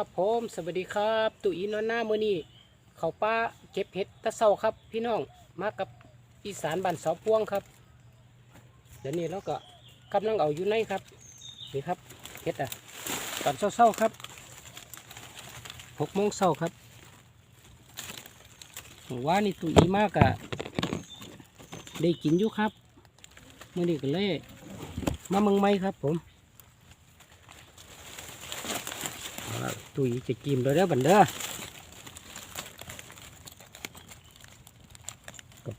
ครับผมสวัสดีครับตุอีนอนหน้ามือนี้เขาป้าเก็บเห็ดตะเศร้าครับ พี่น้องมากับอีสานบ้านเสาพวงครับ เดี๋ยวนี้เราก็กำลังเอาอยู่ในครับนี่ครับเห็ดอะตอนเศร้าๆครับหกโมงเช้าครับว่านี่ตุอีมากอะได้กินอยู่ครับมือนี้ก็เลยมาเมืองไม่ครับผม เอาละ ตุยจะกิมเลยเด้อบันเด้อ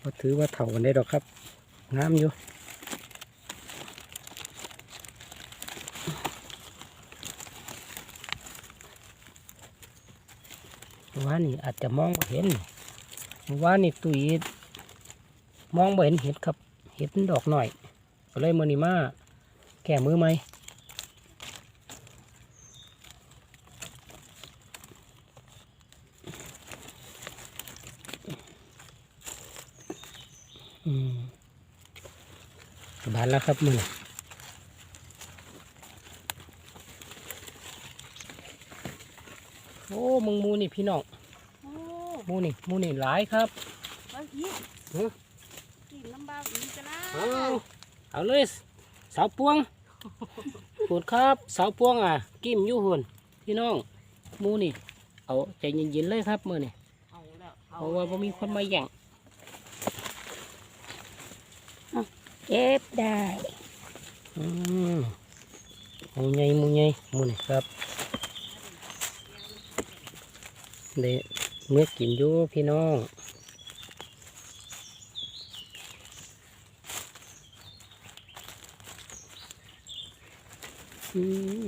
ก็ถือว่าเถากันได้ดอกครับงามอยู่ว่านี่อาจจะมองเห็นว่านี่ตุยมองไม่เห็นเห็ดครับ เห็ดมันดอกหน่อยก็เลยมือนีมาแก่มือไหม บานแล้วครับมือโอ้มึงมูนี่พี่น้องโอ้มูนี่มูนี่หลายครับบางทีฮะกินน้ำบางอีกก็ได้เอาเอาเลยสาวพวงปวดครับสาวพวงอะ กิ้มอยู่หุ่นพี่น้องมูนี่ เอาใจเย็นๆเลยครับมือนี่เอาแล้วเพราะว่าบ่มีคนมาแย่ง เก็บได้มหมูใหญ่มูใหญ่มูนี่ครับเด็เมื่อกินอยู่พี่น้องอืม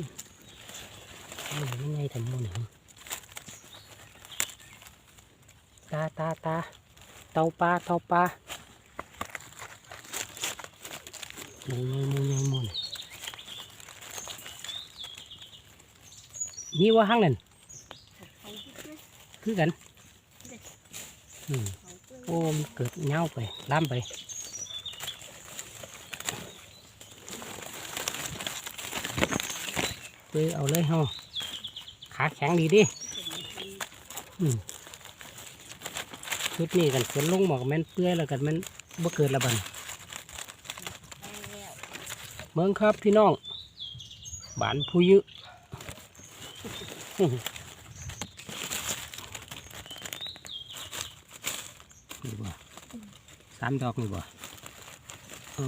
เอาหมูใหญ่ทำมูนี่ตาตาตาเตาปลาเตาปลา หมูใหญ่หมูใหญ่หมูนี่มีว่าห้างนั่นคือกันอือโอ้มันเกิดเงาไปล้ำไปเปื้อเอาเลยเฮาขาแข็งดีดิอืมชุดนี้กันฝนลงหมอกแม่นเปื้อยแล้วกันแม่นบ่เกิดละบัน เมืองครับพี่น้องบานผู้ยึอื้อหือนี่บ่สามดอกนี่บ่โอ้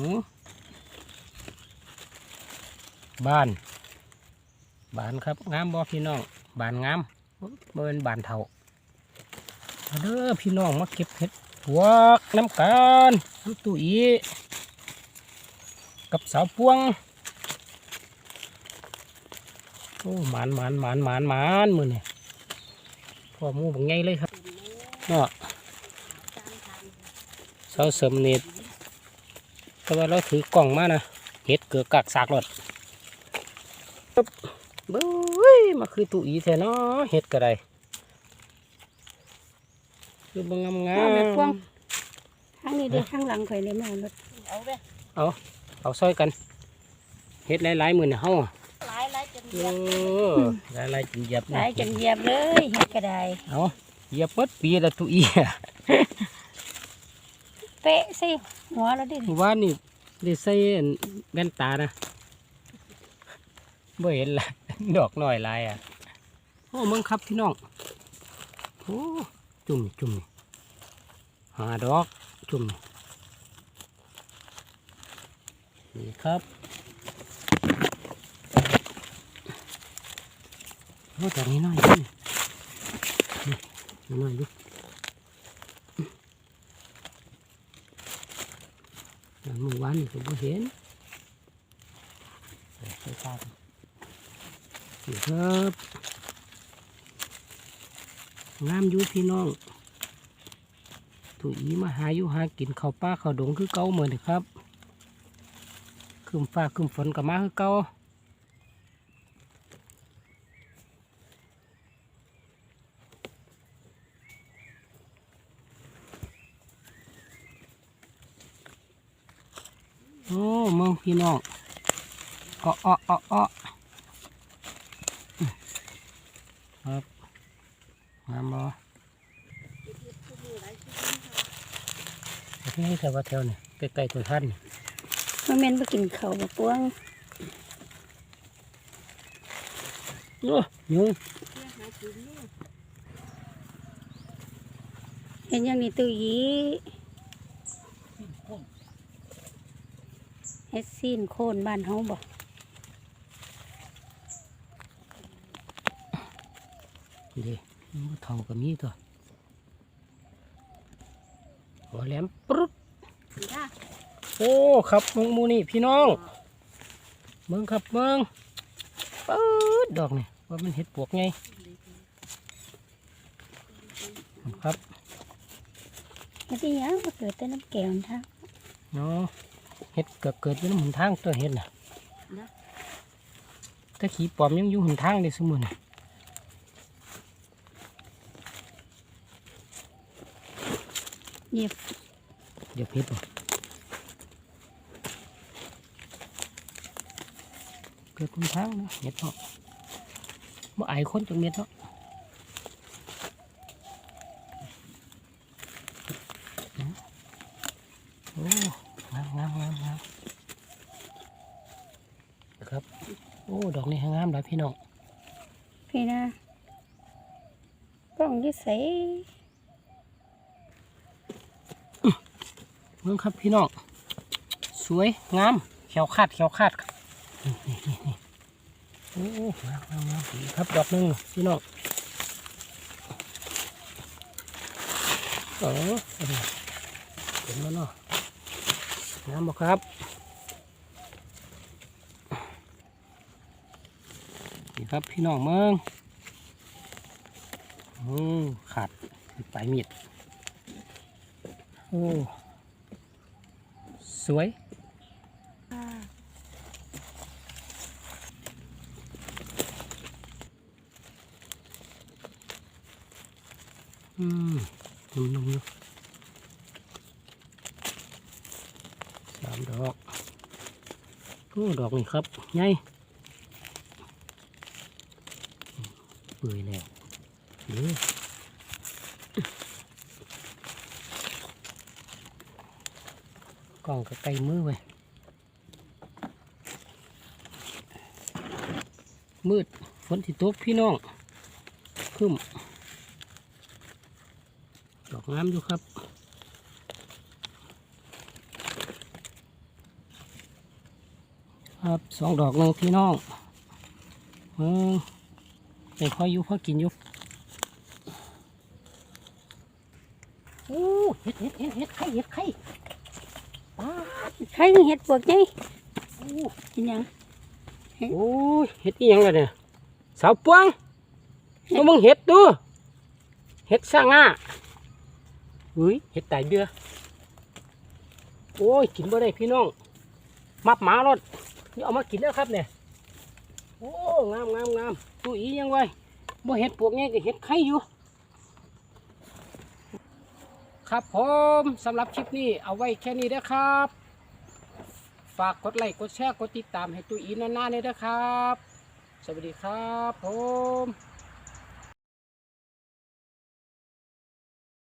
บาน บานครับงามบ่พี่น้อง บานงามบ่เป็นบานเท่าเด้อพี่น้องมาเก็บเห็ดพวกน้ำกันน้ำตู้อี กับสาวพวงโอ้หมานหมานหมานหมานหมานมือนี่พ่อหมูบังไงเลยครับเนาะจานทานเสาเสริมเน็ตแต่ว่าเราถือกล่องมานะเห็ดเกือกกักสากรถปึ๊บเบ้ยมาคือตุอีแท้เนาะเห็ดก็ได้คือบังงามงาเอาแม่พวงมข้างนี้เด้ข้างหลังข่อยเลยแม่รถเอาเด้เอา ซอยกันเห็ดหลายๆมือเนี่ยเฮาอะหลายหลายจนโอ้หลายๆจนเหยียบหลายจนเหยียบเลยเฮ็ดก็ได้เอาเหยียบเปิดปีละตุอีอะเป๊ะสิหัวเราดิว่านี่ได้ใส่อันแว่นตานะบ่เห็นละดอกน้อยหลายอะโอ้มึงครับพี่น้องโอ้จุ่มจุ่มนี่หาดอกจุ่ม นี่ครับโอ้แต่นี้น้อยนี่น้อยดิอันเมื่อวานนี่ก็บ่เห็นเดี๋ยวไปตามนี่ครับงามอยู่พี่น้องถุยมาหาอยู่หากินข้าวป้าข้าวดงคือเก่าเหมือนเดิมครับ คืมฟ้าคืมฝนกับมาคือเก่าโอ้เมืองพี่น้องอ้ออ้ออ้ออ้อครับงามบ่นี่แต่ว่าแถวนี่ใกล้ๆตัวท่านนี่ มันแม่นบ่กินข้าวบ่ปวงโอ้ยุงเห็นอย่างนี้ตู้ยีเฮ็ดซีนโคนบ้านเฮาบ่เดีมันเท่ากับมีตัวหัวแหลมปรุด โอ้ครับมึงมูนี่พี่น้องเมืองครับเมืองปื๊ดดอกนี่ว่ามันเห็ดปวกไงครับเฮ็ดอีหยังมาเกิดแต่น้ำแก้วนั่นท่าเนาะเห็ดเกิดเกิดอยู่ในหนทางตัวเห็ดน่ะถ้าขี่ปลอมยังอยู่หนทางเลยสมุนน่ะเหยียบเดี๋ยวเพ็ดบ่ กิดหนทางนะเห็ดเนาะบ่อายคนจังเม็ดเนาะโอ้งามงามงามงามนะครับ โอ้ ดอกนี้งามหลายพี่น้อง พี่นะกล้องอยู่ไสเมืองครับพี่น้อง สวยงาม เขียวคาดเขียวคาดครับนี่นี่นี่นี่ โอ้งามงามามดีครับดอกหนึงพี่น้องเออเอาดิเห็นแล้วเนาะงามบ่ครับนี่ครับพี่น้องเมืองโอ้ขาดปลายมีดโอ้สวย อืมนุ่มๆอยู่สามดอกโอ้ดอกนี่ครับใหญ่เปื่อยแล้วเด้อกล้องก็ใกล้มือไว้มืดฝนที่ตกพี่น้องครึ้ม ดอกงามอยู่ครับครับสองดอกหนึ่งพี่น้องเออไปพออยู่พอกินอยู่โอ้เห็ดเห็ดเห็ดเห็ดไข่เห็ดไข่ป้าดใครเฮ็ดพวกนี้โอ้กินหยังโอ้ยเห็ดอีหยังเลยเนี่ยสาวปวงมามึงเห็ดดูเห็ดสร้างอะ เฮ้ยเห็ดไตเบี้ยโอ้ยกินบ่ได้พี่น้องมับหมารถนี่เอามากินแล้วครับเนี่ยโอ้งามงามงามตู้อียังไว้บ่เห็ดปวกไงก็เห็ดไข่อยู่ ครับผมสำหรับคลิปนี้เอาไว้แค่นี้นะครับ ฝากกดไลค์กดแชร์กดติดตามให้ตู้อีนานๆเลยนะครับ สวัสดีครับผม